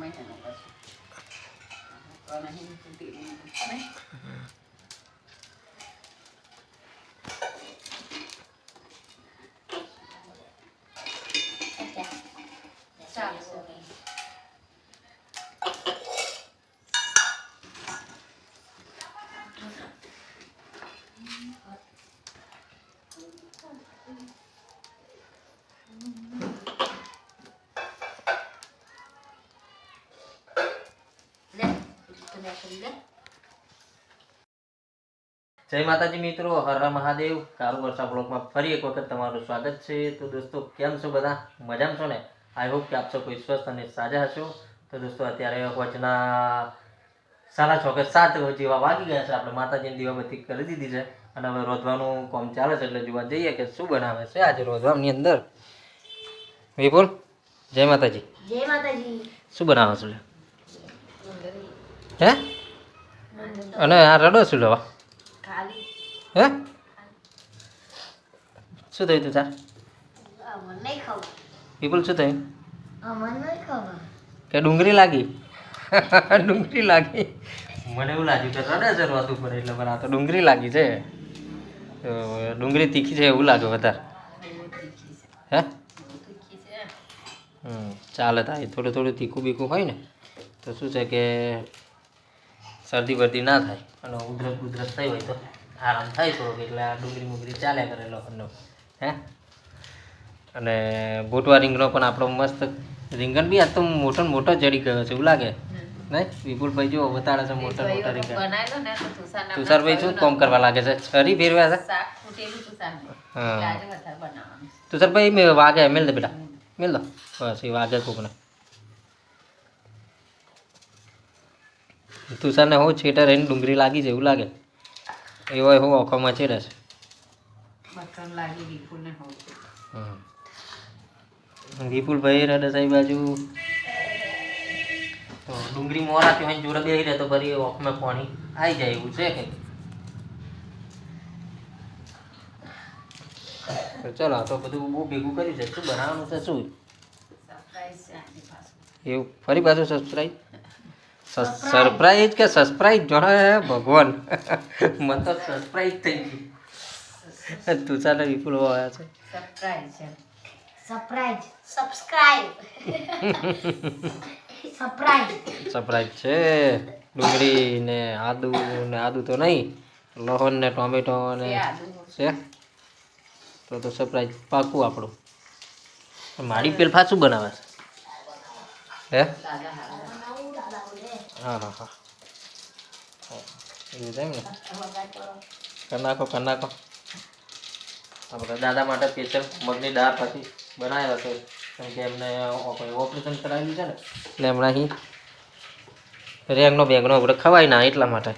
ไม่เห็นหรอกก็ไม่ให้คนณติดไหม કરી જય માતાજી મિત્રો હર હર મહાદેવ. કાલુ વર્ષા બ્લોગમાં ફરી એક વખત તમારું સ્વાગત છે. તો દોસ્તો કેમ છો બધા? મજામાં છો ને? આઈ હોપ કે આપ સૌ કોઈ સ્વસ્થ અને સાજા હશો. તો દોસ્તો અત્યારે વચના સાડા છ કે સાત જેવા વાગી ગયા છે. આપણે માતાજીની દીવાબત્તી કરી દીધી છે. અને હવે રોધવાનું કામ ચાલે છે. એટલે જોવા જઈએ કે શું બનાવે છે આજે રોધવાની અંદર. વિપુલ જય માતાજી. જય માતાજી. શું બનાવે છે? હે? અને આ રડો શું લેવા? હે? શું થયું તું તાર? પીપલ શું થયું? કે ડુંગળી લાગી? ડુંગળી લાગી. મને એવું લાગ્યું કે રડે છે રોતું પડે એટલે પણ આ તો ડુંગળી લાગી છે. ડુંગળી તીખી છે એવું લાગે વધારે. હે? ચાલે થાય થોડું થોડું તીખું બીખું હોય ને, તો શું છે કે શરદી બરદી ના થાય અને ઉધરસ ઉધરસ થઈ હોય તો આરામ થાય થોડોક એટલે આ ડુંગળી મુંગળી ચાલ્યા કરે લોકોનો હે? અને બોટવા રીંગણો પણ આપણો મસ્ત રીંગણ બી આ તો મોટો મોટો જડી ગયો છે એવું લાગે? નહીં? વિપુલભાઈ જો બતાડે છે મોટા મોટા રીંગણ. તુષારભાઈ શું કોમ કરવા લાગે છે? છરી ફેરવ્યા છે. હા. તુષારભાઈ મેં વાગે મેલ દે બેટા. મેલ દો. બસ એ વાગે કોકને. તુષારને હો છેટા રહીને ડુંગળી લાગી છે એવું લાગે. એવો હું ઓખોમાં છે. રસ. વિપુલભાઈ રડે સાહેબ બાજુ. તો ડુંગળી મોરાથી હોય જોડે બેસી રહે તો ફરી ઓખમાં પાણી આવી જાય એવું છે કે? ચલો આ તો બધું બહુ ભેગું કર્યું છે. શું બનાવવાનું છે શું. એવું ફરી પાછું સબસ્ક્રાઈબ સરપ્રાઈઝ કે સરપ્રાઈઝ જોડે ભગવાન? મને તો સરપ્રાઈઝ થઈ ગઈ. તુષાર વિપુલ આવ્યા છે. સરપ્રાઈઝ છે. સરપ્રાઈઝ. Subscribe surprise. સરપ્રાઈઝ છે. ડુંગળી ને આદુ ને આદુ તો નહીં. લોહન ને ટોમેટો ને છે તો તો સરપ્રાઈઝ પાકું આપણું. મારી પેલ ફાસું બનાવે છે. હે. હા હા હા એ થાય ને? કરી નાખો આપણે દાદા માટે સ્પેશિયલ મગની દાળ પછી બનાવ્યો હતો કેમ કે એમને ઓપરેશન કરાવ્યું છે ને, એટલે હમણાં અહીં રેંગનો, બેંગનો આપણે ખવાય ના એટલા માટે.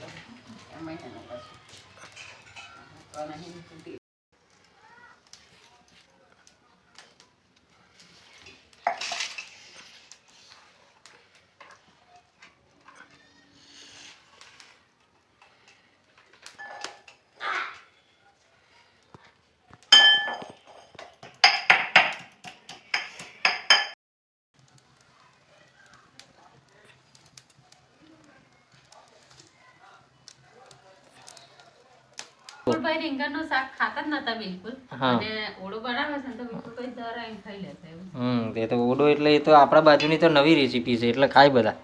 તો તૂટી વિપુલભાઈ રીંગણનું શાક ખાતા જ નતા બિલકુલ. અને ઓળો બનાવે છે ને તો વિપુલભાઈ દર આઈને ખાઈ લેશે હમ તે તો ઓડો એટલે એ તો આપણા બાજુની તો નવી રેસીપી છે એટલે ખાય બધા.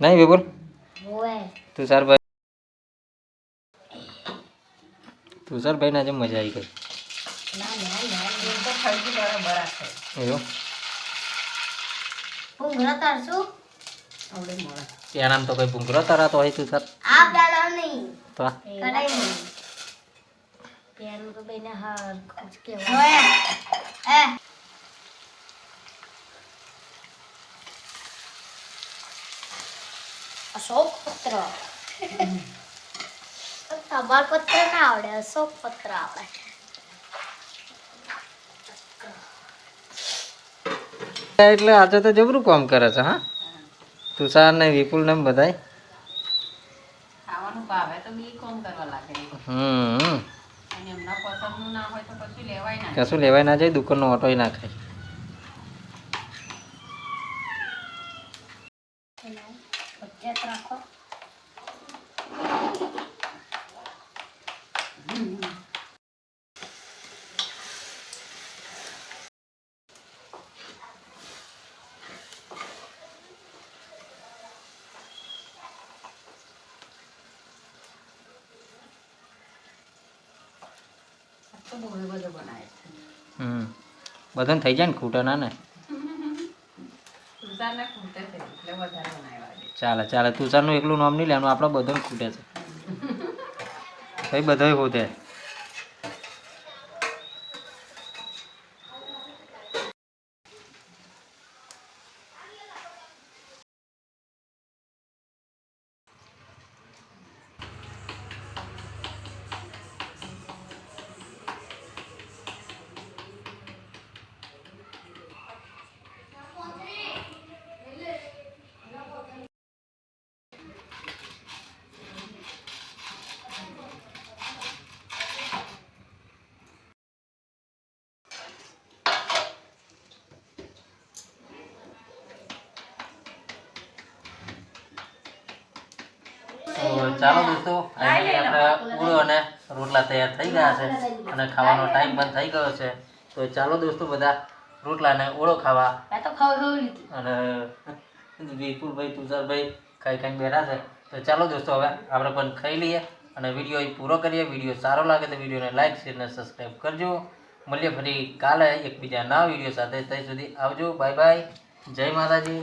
નહીં ઓએ તુષારભાઈ. તુષારભાઈને આજે મજા આવી ગઈ. ના ના ના તો ત્યાં નામ તો કઈ ભૂંગરો તરાતો હોય આપ નહીં. તો પેલું તો બેને હર કુછ કેવાય એ. અશોક પત્ર તમાર પત્ર ના આવડે અશોક પત્ર આવડે એટલે આજે તો જબરું કામ કરે છે હા? તુષાર ને વિપુલ ને બધાય? ખાવાનું ભાવે તો બી કોમ કરવા લાગે. હમ. કશું લેવાય ના જાય દુકાનનો ઓટોય ના ખાય. બધું હમ. બધાને થઈ જાય ને ખૂટા ના ચાલે ચાલે. તુષારનું એકલું નામ નહીં લેવાનું આપણા બધાને ખૂટે છે. ભાઈ બધાય ખૂટે. ચાલો દોસ્તો અહીં આપણે પૂરો અને રોટલા તૈયાર થઈ ગયા છે અને ખાવાનો ટાઈમ પણ થઈ ગયો છે. તો ચાલો દોસ્તો બધા રોટલા ને ઓળો ખાવા. અને વિપુલભાઈ તુષારભાઈ ખાઈ ખાઈને બેઠા છે. તો ચાલો દોસ્તો હવે આપણે પણ ખાઈ લઈએ અને વીડિયો પૂરો કરીએ. વીડિયો સારો લાગે તો વિડીયોને લાઈક શેર અને સબસ્ક્રાઈબ કરજો. મળીએ ફરી કાલે એકબીજા નવા વીડિયો સાથે. ત્યાં સુધી આવજો. Bye bye. જય માતાજી.